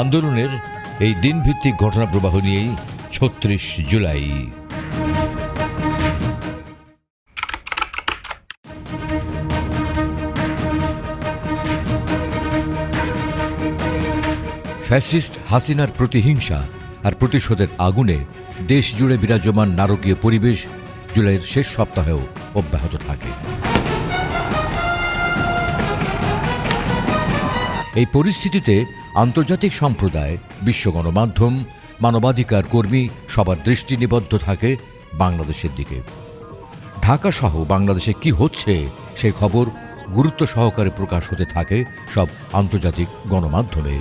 আন্দোলনের এই দিনভিত্তিক ঘটনা প্রবাহ নিয়েই ছত্রিশ জুলাই। ফ্যাসিস্ট হাসিনার প্রতিহিংসা আর প্রতিশোধের আগুনে দেশ জুড়ে বিরাজমান নারকীয় পরিবেশ জুলাইয়ের শেষ সপ্তাহেও অব্যাহত থাকে। এই পরিস্থিতিতে আন্তর্জাতিক সম্প্রদায়, বিশ্ব গণমাধ্যম, মানবাধিকার কর্মী সবার দৃষ্টি নিবদ্ধ থাকে বাংলাদেশের দিকে। ঢাকা সহ বাংলাদেশে কি হচ্ছে সেই খবর গুরুত্ব সহকারে প্রকাশ হতে থাকে সব আন্তর্জাতিক গণমাধ্যমে।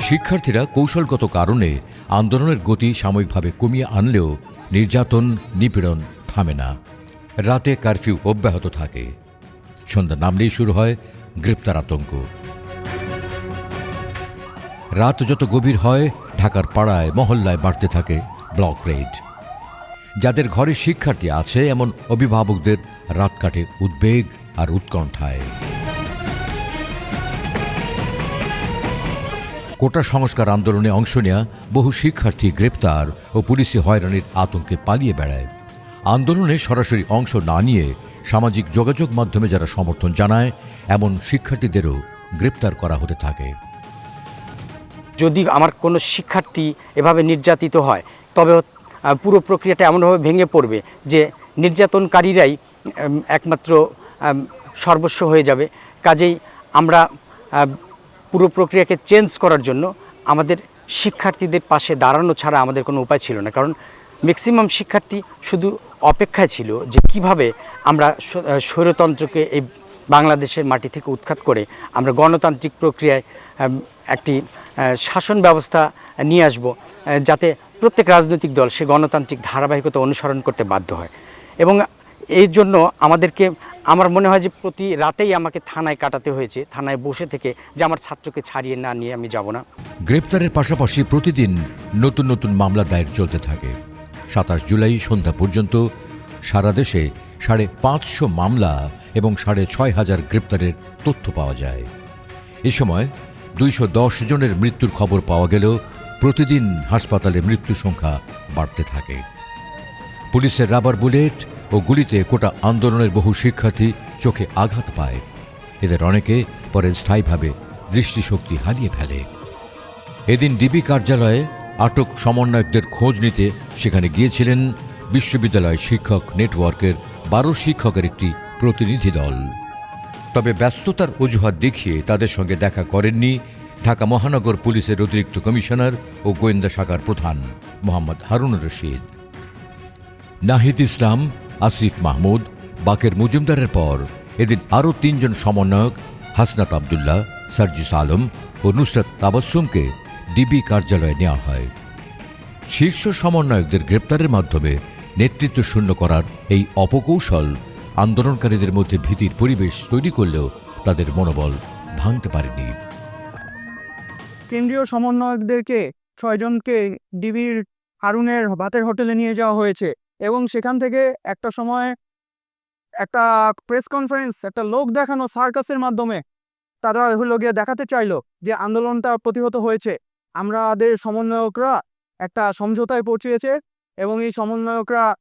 শিক্ষার্থীরা কৌশলগত কারণে আন্দোলনের গতি সাময়িকভাবে কমিয়ে আনলেও নির্যাতন, নিপীড়ন থামে না। রাতে কারফিউ অব্যাহত থাকে। সন্ধ্যা নামলেই শুরু হয় গ্রেপ্তার আতঙ্ক। রাত যত গভীর হয়, ঢাকার পাড়ায়, মহল্লায় বাড়তে থাকে ব্লক রেড। যাদের ঘরে শিক্ষার্থী আছে, এমন অভিভাবকদের রাত কাটে উদ্বেগ আর উৎকণ্ঠায়। কোটা সংস্কার আন্দোলনে অংশ নেয়া বহু শিক্ষার্থী গ্রেপ্তার ও পুলিশি হয়রানির আতঙ্কে পালিয়ে বেড়ায়। আন্দোলনে সরাসরি অংশ না নিয়ে সামাজিক যোগাযোগ মাধ্যমে যারা সমর্থন জানায়, এমন শিক্ষার্থীদেরও গ্রেপ্তার করা হতে থাকে। যদি আমার কোনো শিক্ষার্থী এভাবে নির্যাতিত হয়, তবে পুরো প্রক্রিয়াটা এমনভাবে ভেঙে পড়বে যে নির্যাতনকারীরাই একমাত্র সর্বস্ব হয়ে যাবে। কাজেই আমরা পুরো প্রক্রিয়াকে চেঞ্জ করার জন্য আমাদের শিক্ষার্থীদের পাশে দাঁড়ানো ছাড়া আমাদের কোনো উপায় ছিল না। কারণ ম্যাক্সিমাম শিক্ষার্থী শুধু অপেক্ষায় ছিল যে কীভাবে আমরা স্বৈরতন্ত্রকে এই বাংলাদেশের মাটি থেকে উৎখাত করে আমরা গণতান্ত্রিক প্রক্রিয়ায় একটি শাসন ব্যবস্থা নিয়ে আসব যাতে প্রত্যেক রাজনৈতিক দল সে গণতান্ত্রিক ধারাবাহিকতা অনুসরণ করতে বাধ্য হয়। এবং এই জন্য আমাদেরকে, আমার মনে হয় যে প্রতি রাতেই আমাকে থানায় কাটাতে হয়েছে, থানায় বসে থেকে যে আমার ছাত্রকে ছাড়িয়ে না নিয়ে আমি যাব না। গ্রেপ্তারের পাশাপাশি প্রতিদিন নতুন নতুন মামলা দায়ের চলতে থাকে। সাতাশ জুলাই সন্ধ্যা পর্যন্ত সারা দেশে সাড়ে পাঁচশো মামলা এবং সাড়ে ছয় হাজার গ্রেপ্তারের তথ্য পাওয়া যায়। এ সময় দুইশো দশ জনের মৃত্যুর খবর পাওয়া গেলেও প্রতিদিন হাসপাতালে মৃত্যু সংখ্যা বাড়তে থাকে। পুলিশের রাবার বুলেট ও গুলিতে কোটা আন্দোলনের বহু শিক্ষার্থী চোখে আঘাত পায়। এদের অনেকে পরে স্থায়ীভাবে দৃষ্টিশক্তি হারিয়ে ফেলে। এদিন ডিবি কার্যালয়ে আটক সমন্বয়কদের খোঁজ নিতে সেখানে গিয়েছিলেন বিশ্ববিদ্যালয় শিক্ষক নেটওয়ার্কের বারো শিক্ষকের একটি প্রতিনিধি দল। তবে ব্যস্ততার অজুহাত দেখিয়ে তাদের সঙ্গে দেখা করেননি ঢাকা মহানগর পুলিশের অতিরিক্ত কমিশনার ও গোয়েন্দা শাখার প্রধান মোহাম্মদ হারুন রশিদ। নাহিদ ইসলাম, আসিফ মাহমুদ, বাকের মজুমদারের পর এদিন আরও তিনজন সমন্বয়ক হাসনাত আবদুল্লাহ, সার্জিস আলম ও নুসরাত তাবাসুমকে ডিবি কার্যালয়ে নেওয়া হয়। শীর্ষ সমন্বয়কদের গ্রেপ্তারের মাধ্যমে নেতৃত্ব শূন্য করার এই অপকৌশল আন্দোলনকারীদের মধ্যে ভীতির পরিবেশ তৈরি করলেও তাদের মনোবল ভাঙতে পারেনি। কেন্দ্রীয় সমন্বয়কদেরকে ছয়জনকে ডিবির হারুনের ভাতের হোটেলে নিয়ে যাওয়া হয়েছে এবং সেখান থেকে একটা সময় একটা প্রেস কনফারেন্স, একটা লোক দেখানো সার্কাসের মাধ্যমে তারা হলো গিয়ে দেখাতে চাইলো যে আন্দোলনটা প্রতিহত হয়েছে। আমাদের সমন্বয়করা একটা সমঝোতায় পৌঁছেছে এবং এই সমন্বয়করা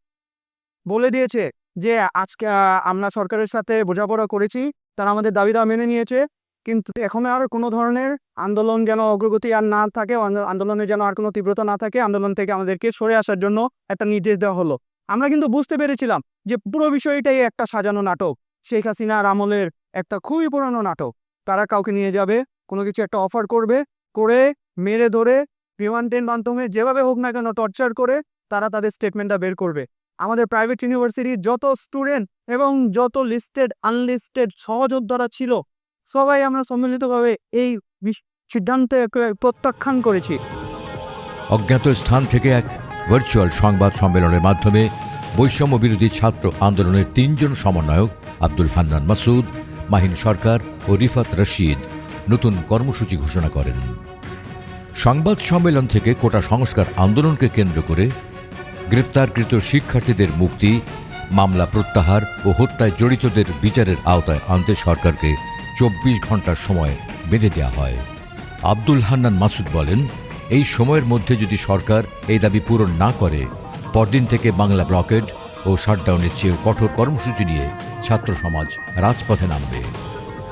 বলে দিয়েছে যে, আজকে আমরা সরকারের সাথে বোঝাপড়া করেছি, তারা আমাদের দাবি দাওয়া মেনে নিয়েছে, কিন্তু এখন আর কোনো ধরনের আন্দোলন যেন অগ্রগতি আর না থাকে আন্দো- আন্দোলনে যেন আর কোনো তীব্রতা না থাকে, আন্দোলন থেকে আমাদেরকে সরে আসার জন্য একটা নির্দেশ দেওয়া হলো। আমরা কিন্তু বুঝতে পেরেছিলাম যে, পুরো বিষয়টাই একটা সাজানো নাটক। শেখ হাসিনার আমলের একটা খুবই পুরানো নাটক। তারা কাউকে নিয়ে যাবে, কোনো কিছু একটা অফার করবে, করে মেরে ধরে রিমান্ডের মাধ্যমে যেভাবে হোক না কেন টর্চার করে তারা তাদের স্টেটমেন্টটা বের করবে। আমাদের প্রাইভেট ইউনিভার্সিটির যত স্টুডেন্ট এবং যত লিস্টেড আনলিস্টেড সহযোদ্ধারা ছিল, সবাই আমরা সম্মিলিতভাবে এই সিদ্ধান্তে প্রত্যাখ্যান করেছি। অজ্ঞাত স্থান থেকে এক ভার্চুয়াল সংবাদ সম্মেলনের মাধ্যমে বৈষম্য বিরোধী ছাত্র আন্দোলনের তিনজন সমন্বয়ক আব্দুল হান্নান মাসুদ, মাহিন সরকার ও রিফাত রশিদ নতুন কর্মসূচি ঘোষণা করেন। সংবাদ সম্মেলন থেকে কোটা সংস্কার আন্দোলনকে কেন্দ্র করে গ্রেপ্তারকৃত শিক্ষার্থীদের মুক্তি, মামলা প্রত্যাহার ও হত্যায় জড়িতদের বিচারের আওতায় আনতে সরকারকে চব্বিশ ঘণ্টার সময় বেঁধে দেওয়া হয়। আব্দুল হান্নান মাসুদ বলেন, এই সময়ের মধ্যে যদি সরকার এই দাবি পূরণ না করে, পরদিন থেকে বাংলা ব্লকেড ও শাটডাউনের চেয়েও কঠোর কর্মসূচি নিয়ে ছাত্র সমাজ রাজপথে নামবে।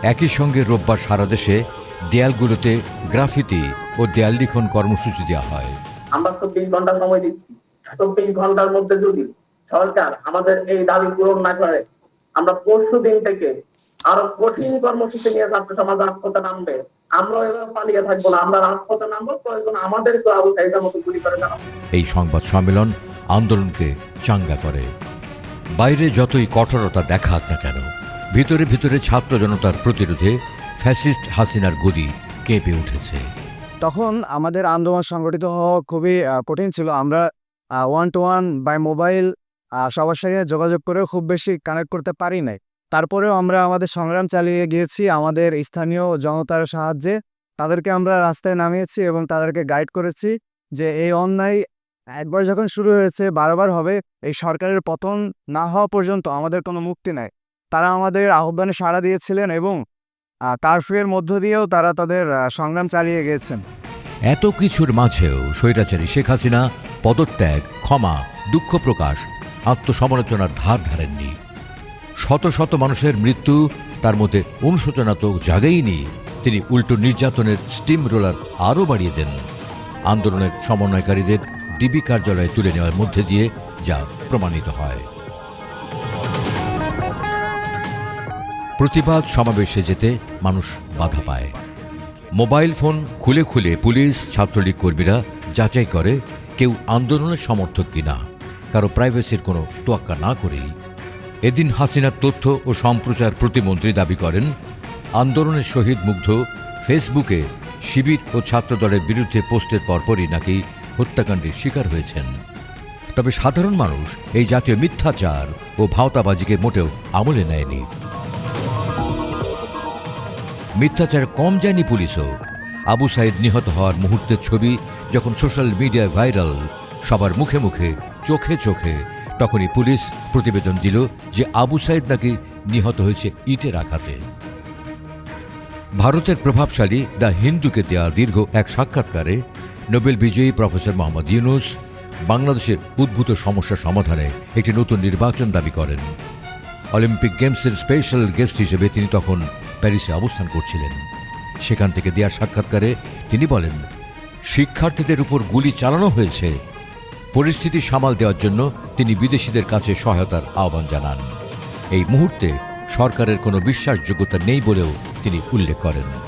একই সঙ্গে রোববার সারা দেশে দেয়ালগুলোতে গ্রাফিতি ও দেয়াল লিখন কর্মসূচি দেওয়া হয়। আমরা চব্বিশ ঘণ্টা সময় দিচ্ছি। চব্বিশ ঘণ্টার মধ্যে যদি সরকার আমাদের এই দাবি পূরণ না করে আমরা পরশু দিন থেকে আরও কঠিন কর্মসূচি নিয়ে ছাত্র সমাজ রাজপথে নামবে। আমরা এভাবে পালিয়ে থাকব না। আমরা রাজপথে নামবো প্রয়োজন আমাদেরকে আবু সাইদের মতো গুলি করে এই সংবাদ সম্মেলন আন্দোলনকে চাঙ্গা করে। বাইরে যতই কঠোরতা দেখাক না কেন ভিতরে ভিতরে ছাত্র জনতার প্রতিরোধে ফ্যাসিস্ট হাসিনার গদি কেঁপে উঠেছে। তখন আমাদের আন্দোলন সংগঠিত হওয়া খুবই কঠিন ছিল। আমরা one to one by mobile সবার সঙ্গে যোগাযোগ করে খুব বেশি কানেক্ট করতে পারি নাই। তারপরেও আমরা আমাদের সংগ্রাম চালিয়ে গিয়েছি। আমাদের স্থানীয় জনতার সাহায্যে তাদেরকে আমরা রাস্তায় নামিয়েছি এবং তাদেরকে গাইড করেছি যে এই অন্যায় একবার যখন শুরু হয়েছে, বারবার হবে, এই সরকারের পতন না হওয়া পর্যন্ত আমাদের কোনো মুক্তি নাই। তারা আমাদের আহ্বানে সাড়া দিয়েছিলেন এবং কারফিউয়ের মধ্য দিয়েও তারা তাদের সংগ্রাম চালিয়ে গিয়েছেন এত কিছুর মাঝেও স্বৈরাচারী শেখ হাসিনা পদত্যাগ, ক্ষমা, দুঃখ প্রকাশ, আত্মসমালোচনার ধার ধারেননি। শত শত মানুষের মৃত্যু তার মধ্যে অনুশোচনা তো জাগেইনি তিনি উল্টো নির্যাতনের স্টিম রোলার আরও বাড়িয়ে দেন। আন্দোলনের সমন্বয়কারীদের ডিবি কার্যালয়ে তুলে নেওয়ার মধ্যে দিয়ে যা প্রমাণিত হয়। প্রতিবাদ সমাবেশে যেতে মানুষ বাধা পায়। মোবাইল ফোন খুলে খুলে পুলিশ, ছাত্রলীগ কর্মীরা যাচাই করে কেউ আন্দোলনের সমর্থক কিনা, কারও প্রাইভেসির কোনো তোয়াক্কা না করেই। এদিন হাসিনার তথ্য ও সম্প্রচার প্রতিমন্ত্রী দাবি করেন, আন্দোলনের শহীদ মুগ্ধ ফেসবুকে শিবির ও ছাত্রদলের বিরুদ্ধে পোস্টের পরপরই নাকি হত্যাকাণ্ডের শিকার হয়েছেন। তবে সাধারণ মানুষ এই জাতীয় মিথ্যাচার ও ভাওতাবাজিকে মোটেও আমলে নেয়নি। মিথ্যাচার কম যায়নি পুলিশও। আবু সাইদ নিহত হওয়ার মুহূর্তের ছবি যখন সোশ্যাল মিডিয়ায় ভাইরাল, সবার মুখে মুখে, চোখে চোখে, তখনই পুলিশ প্রতিবেদন দিল যে আবু সাইদ নাকি নিহত হয়েছে ইটের আঘাতে। ভারতের প্রভাবশালী দ্য হিন্দুকে দেওয়া দীর্ঘ এক সাক্ষাৎকারে নোবেল বিজয়ী প্রফেসর মোহাম্মদ ইউনুস বাংলাদেশের উদ্ভূত সমস্যা সমাধানে একটি নতুন নির্বাচন দাবি করেন। অলিম্পিক গেমসের স্পেশাল গেস্ট হিসেবে তিনি তখন প্যারিসে অবস্থান করছিলেন। সেখান থেকে দেওয়া সাক্ষাৎকারে তিনি বলেন, শিক্ষার্থীদের উপর গুলি চালানো হয়েছে। পরিস্থিতি সামাল দেওয়ার জন্য তিনি বিদেশিদের কাছে সহায়তার আহ্বান জানান। এই মুহূর্তে সরকারের কোনো বিশ্বাসযোগ্যতা নেই বলেও তিনি উল্লেখ করেন।